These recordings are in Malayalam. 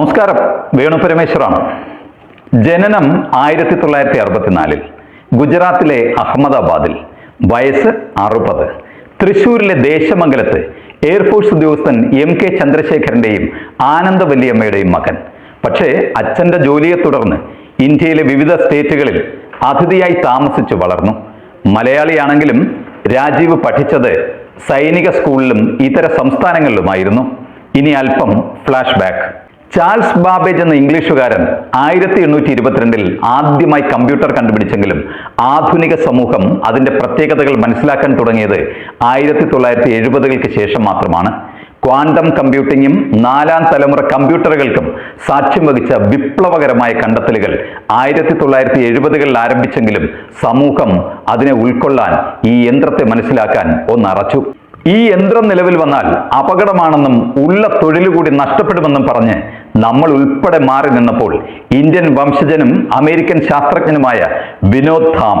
നമസ്കാരം. വേണു പരമേശ്വറാണ്. ജനനം ആയിരത്തി തൊള്ളായിരത്തി അറുപത്തിനാലിൽ ഗുജറാത്തിലെ അഹമ്മദാബാദിൽ. വയസ്സ് അറുപത്. തൃശൂരിലെ ദേശമംഗലത്ത് എയർഫോഴ്സ് ഉദ്യോഗസ്ഥൻ എം കെ ചന്ദ്രശേഖരന്റെയും ആനന്ദ വല്യമ്മയുടെയും മകൻ. പക്ഷേ അച്ഛന്റെ ജോലിയെ തുടർന്ന് ഇന്ത്യയിലെ വിവിധ സ്റ്റേറ്റുകളിൽ അതിഥിയായി താമസിച്ചു വളർന്നു. മലയാളിയാണെങ്കിലും രാജീവ് പഠിച്ചത് സൈനിക സ്കൂളിലും ഇതര സംസ്ഥാനങ്ങളിലുമായിരുന്നു. ഇനി അല്പം ഫ്ലാഷ് ബാക്ക് ചാൾസ് ബാബേജ് എന്ന ഇംഗ്ലീഷുകാരൻ ആയിരത്തി എണ്ണൂറ്റി ഇരുപത്തിരണ്ടിൽ ആദ്യമായി കമ്പ്യൂട്ടർ കണ്ടുപിടിച്ചെങ്കിലും ആധുനിക സമൂഹം അതിന്റെ പ്രത്യേകതകൾ മനസ്സിലാക്കാൻ തുടങ്ങിയത് ആയിരത്തി തൊള്ളായിരത്തി എഴുപതുകൾക്ക് ശേഷം മാത്രമാണ്. ക്വാണ്ടം കമ്പ്യൂട്ടിങ്ങും നാലാം തലമുറ കമ്പ്യൂട്ടറുകൾക്കും സാക്ഷ്യം വഹിച്ച വിപ്ലവകരമായ കണ്ടെത്തലുകൾ ആയിരത്തി തൊള്ളായിരത്തി എഴുപതുകളിൽ ആരംഭിച്ചെങ്കിലും സമൂഹം അതിനെ ഉൾക്കൊള്ളാൻ ഈ യന്ത്രത്തെ മനസ്സിലാക്കാൻ ഒന്നറച്ചു. ഈ യന്ത്രം നിലവിൽ വന്നാൽ അപകടമാണെന്നും ഉള്ള തൊഴിലുകൂടി നഷ്ടപ്പെടുമെന്നും പറഞ്ഞ് നമ്മൾ ഉൾപ്പെടെ മാറി നിന്നപ്പോൾ ഇന്ത്യൻ വംശജനും അമേരിക്കൻ ശാസ്ത്രജ്ഞനുമായ വിനോദ് ധാം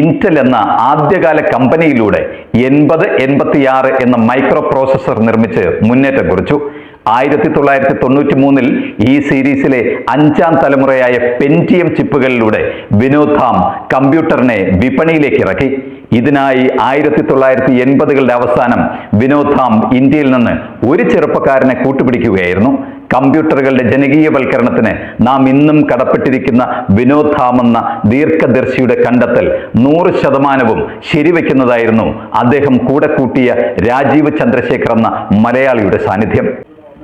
ഇന്റൽ എന്ന ആദ്യകാല കമ്പനിയിലൂടെ എൺപത് എൺപത്തിയാറ് എന്ന മൈക്രോ പ്രോസസ്സർ നിർമ്മിച്ച് മുന്നേറ്റം കുറിച്ചു. ആയിരത്തി തൊള്ളായിരത്തി തൊണ്ണൂറ്റി മൂന്നിൽ ഈ സീരീസിലെ അഞ്ചാം തലമുറയായ പെന്റിയം ചിപ്പുകളിലൂടെ വിനോദ് ധാം കമ്പ്യൂട്ടറിനെ വിപണിയിലേക്ക് ഇറക്കി. ഇതിനായി ആയിരത്തി തൊള്ളായിരത്തി എൺപതുകളുടെ അവസാനം വിനോദ് ധാം ഇന്ത്യയിൽ നിന്ന് ഒരു ചെറുപ്പക്കാരനെ കൂട്ടുപിടിക്കുകയായിരുന്നു. കമ്പ്യൂട്ടറുകളുടെ ജനകീയവൽക്കരണത്തിന് നാം ഇന്നും കടപ്പെട്ടിരിക്കുന്ന വിനോദാമെന്ന ദീർഘദർശിയുടെ കണ്ടെത്തൽ നൂറ് ശതമാനവും ശരിവെക്കുന്നതായിരുന്നു അദ്ദേഹം കൂടെ കൂട്ടിയ രാജീവ് ചന്ദ്രശേഖർ എന്ന മലയാളിയുടെ സാന്നിധ്യം.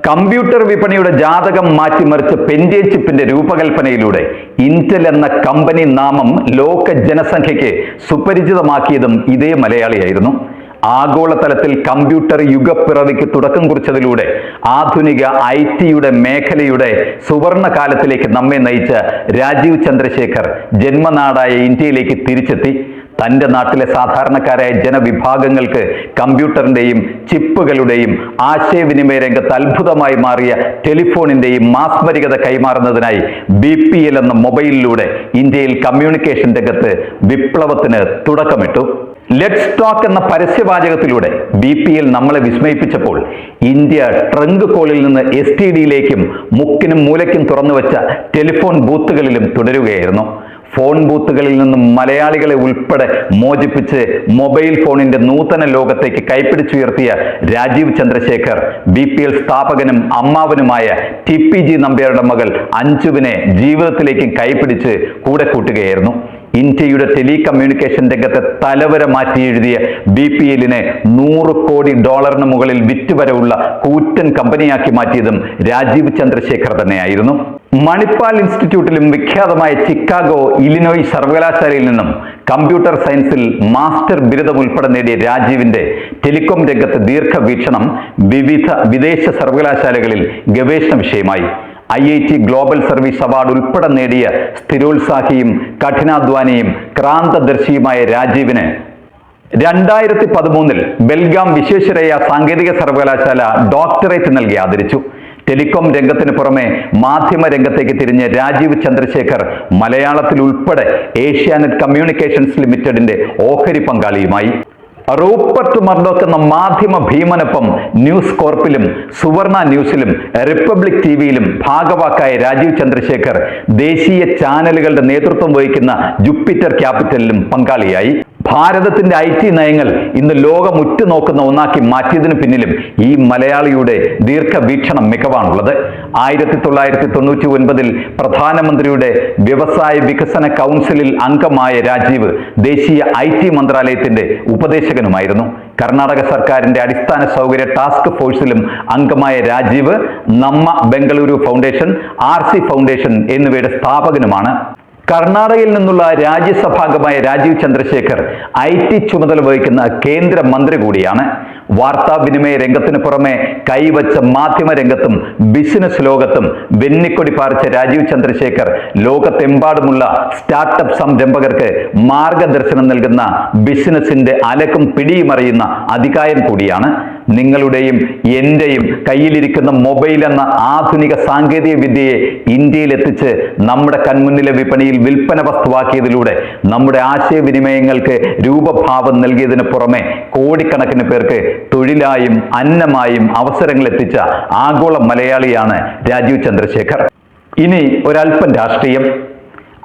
കമ്പ്യൂട്ടർ വിപണിയുടെ ജാതകം മാറ്റിമറിച്ച് പെൻഡിയൻ ചിപ്പിന്റെ രൂപകൽപ്പനയിലൂടെ ഇന്റൽ എന്ന കമ്പനി നാമം ലോക ജനസംഖ്യയ്ക്ക് സുപരിചിതമാക്കിയതും ഇതേ മലയാളിയായിരുന്നു. ആഗോളതലത്തിൽ കമ്പ്യൂട്ടർ യുഗപ്പിറവിക്ക് തുടക്കം കുറിച്ചതിലൂടെ ആധുനിക ഐ ടിയുടെ മേഖലയുടെ സുവർണ കാലത്തിലേക്ക് നമ്മെ നയിച്ച രാജീവ് ചന്ദ്രശേഖർ ജന്മനാടായ ഇന്ത്യയിലേക്ക് തിരിച്ചെത്തി. തന്റെ നാട്ടിലെ സാധാരണക്കാരായ ജനവിഭാഗങ്ങൾക്ക് കമ്പ്യൂട്ടറിന്റെയും ചിപ്പുകളുടെയും ആശയവിനിമയ രംഗത്ത് അത്ഭുതമായി മാറിയ ടെലിഫോണിന്റെയും മാസ്മരികത കൈമാറുന്നതിനായി ബി പി എൽ എന്ന മൊബൈലിലൂടെ ഇന്ത്യയിൽ കമ്മ്യൂണിക്കേഷൻ രംഗത്ത് വിപ്ലവത്തിന് തുടക്കമിട്ടു. ലെറ്റ്സ് ടോക്ക് എന്ന പരസ്യവാചകത്തിലൂടെ ബി പി എൽ നമ്മളെ വിസ്മയിപ്പിച്ചപ്പോൾ ഇന്ത്യ ട്രങ്ക് കോളിൽ നിന്ന് എസ് ടി ഡിയിലേക്കും മുക്കിനും മൂലയ്ക്കും തുറന്നു വെച്ച ടെലിഫോൺ ബൂത്തുകളിലും തുടരുകയായിരുന്നു. ഫോൺ ബൂത്തുകളിൽ നിന്നും മലയാളികളെ ഉൾപ്പെടെ മോചിപ്പിച്ച് മൊബൈൽ ഫോണിന്റെ നൂതന ലോകത്തേക്ക് കൈപ്പിടിച്ചുയർത്തിയ Rajeev Chandrasekhar B P L സ്ഥാപകനും അമ്മാവനുമായ ടി പി ജി നമ്പ്യാരുടെ മകൾ അഞ്ജുവിനെ ജീവിതത്തിലേക്ക് കൈപ്പിടിച്ച് കൂടെ കൂട്ടുകയായിരുന്നു. ഇന്ത്യയുടെ ടെലി കമ്മ്യൂണിക്കേഷൻ രംഗത്തെ തലവര മാറ്റി എഴുതിയ ബി പി എല്ലിനെ നൂറ് കോടി ഡോളറിന് മുകളിൽ വിറ്റുവരവുള്ള കൂറ്റൻ കമ്പനിയാക്കി മാറ്റിയതും രാജീവ് ചന്ദ്രശേഖർ തന്നെയായിരുന്നു. മണിപ്പാൽ ഇൻസ്റ്റിറ്റ്യൂട്ടിലും വിഖ്യാതമായ ചിക്കാഗോ ഇലിനോയ് സർവകലാശാലയിൽ നിന്നും കമ്പ്യൂട്ടർ സയൻസിൽ മാസ്റ്റർ ബിരുദം ഉൾപ്പെടെ നേടിയ രാജീവിന്റെ ടെലികോം രംഗത്ത് ദീർഘവീക്ഷണം വിവിധ വിദേശ സർവകലാശാലകളിൽ ഗവേഷണ വിഷയമായി. I I T global service award ഉൾപ്പെടെ നേടിയ സ്ഥിരോത്സാഹിയും കഠിനാധ്വാനിയും ക്രാന്തദർശിയുമായ രാജീവിന് രണ്ടായിരത്തി പതിമൂന്നിൽ ബെൽഗാം വിശ്വേശ്വരയ്യ സാങ്കേതിക സർവകലാശാല ഡോക്ടറേറ്റ് നൽകി ആദരിച്ചു. ടെലികോം രംഗത്തിന് പുറമെ മാധ്യമ രംഗത്തേക്ക് തിരിഞ്ഞ രാജീവ് ചന്ദ്രശേഖർ മലയാളത്തിൽ ഉൾപ്പെടെ ഏഷ്യാനെറ്റ് കമ്മ്യൂണിക്കേഷൻസ് ലിമിറ്റഡിന്റെ ഓഹരി പങ്കാളിയുമായി. റൂപ്പർട്ട് മർഡോക്ക് എന്ന മാധ്യമ ഭീമനൊപ്പം ന്യൂസ് കോർപ്പിലും സുവർണ ന്യൂസിലും റിപ്പബ്ലിക് ടി വിയിലും ഭാഗവാക്കായ രാജീവ് ചന്ദ്രശേഖർ ദേശീയ ചാനലുകളുടെ നേതൃത്വം വഹിക്കുന്ന ജുപ്പിറ്റർ ക്യാപിറ്റലിലും പങ്കാളിയായി. ഭാരതത്തിന്റെ ഐ ടി നയങ്ങൾ ഇന്ന് ലോകം ഉറ്റുനോക്കുന്ന ഒന്നാക്കി മാറ്റിയതിനു പിന്നിലും ഈ മലയാളിയുടെ ദീർഘവീക്ഷണം മികവാണുള്ളത്. ആയിരത്തി തൊള്ളായിരത്തി തൊണ്ണൂറ്റി ഒൻപതിൽ പ്രധാനമന്ത്രിയുടെ വ്യവസായ വികസന കൗൺസിലിൽ അംഗമായ രാജീവ് ദേശീയ ഐ ടി മന്ത്രാലയത്തിന്റെ ഉപദേശകനുമായിരുന്നു. കർണാടക സർക്കാരിന്റെ അടിസ്ഥാന സൗകര്യ ടാസ്ക് ഫോഴ്സിലും അംഗമായ Rajeev Namma Bengaluru foundation R C foundation എന്നിവയുടെ സ്ഥാപകനുമാണ്. കർണാടകയിൽ നിന്നുള്ള രാജ്യസഭാംഗമായ രാജീവ് ചന്ദ്രശേഖർ ഐ ടി ചുമതല വഹിക്കുന്ന കേന്ദ്ര മന്ത്രി കൂടിയാണ്. വാർത്താവിനിമയ രംഗത്തിന് പുറമെ കൈവച്ച മാധ്യമ രംഗത്തും ബിസിനസ് ലോകത്തും വെന്നിക്കൊടി പാറിച്ച രാജീവ് ചന്ദ്രശേഖർ ലോകത്തെമ്പാടുമുള്ള സ്റ്റാർട്ടപ്പ് സംരംഭകർക്ക് മാർഗദർശനം നൽകുന്ന ബിസിനസിന്റെ അലക്കും പിടിയുമറിയുന്ന അധികാരം കൂടിയാണ്. നിങ്ങളുടെയും എന്റെയും കയ്യിലിരിക്കുന്ന മൊബൈൽ എന്ന ആധുനിക സാങ്കേതിക വിദ്യയെ ഇന്ത്യയിൽ എത്തിച്ച് നമ്മുടെ കൺമുന്നിലെ വിപണിയിൽ വിൽപ്പന വസ്തുവാക്കിയതിലൂടെ നമ്മുടെ ആശയവിനിമയങ്ങൾക്ക് രൂപഭാവം നൽകിയതിന് പുറമെ കോടിക്കണക്കിന് പേർക്ക് തൊഴിലായും അന്നമായും അവസരങ്ങൾ എത്തിച്ച ആഗോള മലയാളിയാണ് രാജീവ് ചന്ദ്രശേഖർ. ഇനി ഒരല്പം രാഷ്ട്രീയം.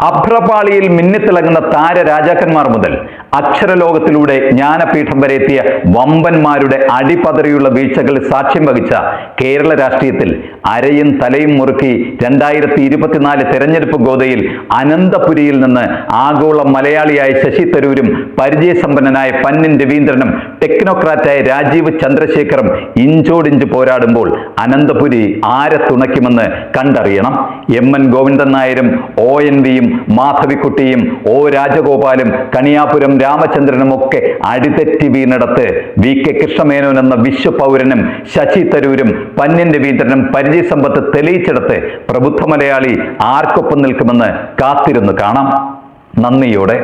അഭ്രപാളിയിൽ മിന്നിത്തിളങ്ങുന്ന താര രാജാക്കന്മാർ മുതൽ അക്ഷരലോകത്തിലൂടെ ജ്ഞാനപീഠം വരെ എത്തിയ വമ്പന്മാരുടെ അടിപതറിയുള്ള വീഴ്ചകളിൽ സാക്ഷ്യം വഹിച്ച കേരള രാഷ്ട്രീയത്തിൽ അരയും തലയും മുറുക്കി രണ്ടായിരത്തി ഇരുപത്തിനാല് തെരഞ്ഞെടുപ്പ് ഗോതയിൽ അനന്തപുരിയിൽ നിന്ന് ആഗോള മലയാളിയായ ശശി തരൂരും പരിചയസമ്പന്നനായ പന്നിൻ രവീന്ദ്രനും ടെക്നോക്രാറ്റായ രാജീവ് ചന്ദ്രശേഖറും ഇഞ്ചോടിഞ്ച് പോരാടുമ്പോൾ അനന്തപുരി ആരെ തുണയ്ക്കുമെന്ന് കണ്ടറിയണം. എം എൻ ഗോവിന്ദൻ നായരും ഒ എൻ വിയും മാധവിക്കുട്ടിയും ഒ രാജഗോപാലും കണിയാപുരം രാമചന്ദ്രനും ഒക്കെ അടിതെറ്റി വീണിടത്ത് വി കെ കൃഷ്ണമേനോൻ എന്ന വിശ്വപൗരനും ശശി തരൂരും പന്നിൻ രവീന്ദ്രനും പരിചയസമ്പത്ത് തെളിയിച്ചെടുത്ത് പ്രബുദ്ധ മലയാളി ആർക്കൊപ്പം നിൽക്കുമെന്ന് കാത്തിരുന്ന് കാണാം. നന്ദിയോടെ